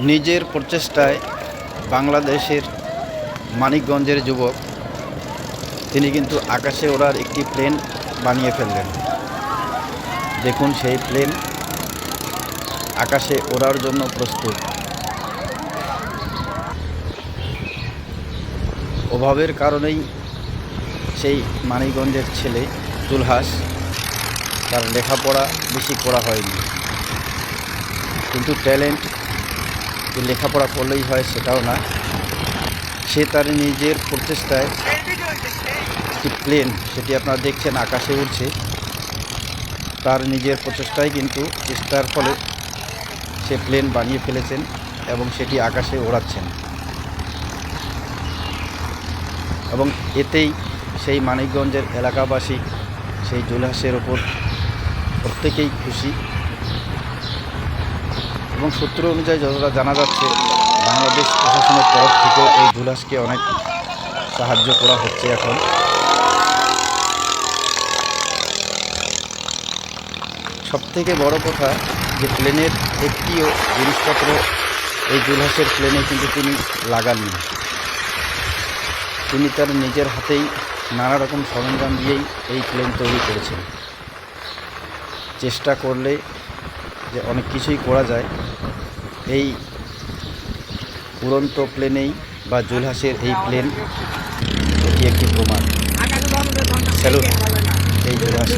নিজের প্রচেষ্টায় বাংলাদেশের মানিকগঞ্জের যুবক, তিনি কিন্তু আকাশে ওড়ার একটি প্লেন বানিয়ে ফেললেন। দেখুন সেই প্লেন আকাশে ওড়ার জন্য প্রস্তুত। অভাবের কারণেই সেই মানিকগঞ্জের ছেলে তুলহাস, তার লেখাপড়া বেশি করা হয়নি। কিন্তু ট্যালেন্ট যে লেখাপড়া করলেই হয় সেটাও না। সে তার নিজের প্রচেষ্টায় একটি প্লেন সেটি আপনারা দেখছেন, আকাশে উড়ছে। তার নিজের প্রচেষ্টায় কিন্তু চেষ্টার ফলে সে প্লেন বানিয়ে ফেলেছেন এবং সেটি আকাশে ওড়াচ্ছেন। এবং এতেই সেই মানিকগঞ্জের এলাকাবাসী সেই জুলহাসের ওপর প্রত্যেকেই খুশি। এবং সূত্র অনুযায়ী যতটা জানা যাচ্ছে, বাংলাদেশ প্রশাসনের তরফ থেকেও এই জুলাসকে অনেক সাহায্য করা হচ্ছে এখন। সবথেকে বড় কথা যে প্লেনের একটিও জিনিসপত্র এই জুলহাসের প্লেনে কিন্তু তিনি লাগাননি। তিনি তার নিজের হাতেই নানা রকম সরঞ্জাম দিয়েই এই প্লেন তৈরি করেছেন। চেষ্টা করলে যে অনেক কিছুই করা যায়। এই উড়ন্ত প্লেনেই বা জুলহাসের এই প্লেন এটি একটি প্রমাণ। স্যালুট। এই জুলহাস।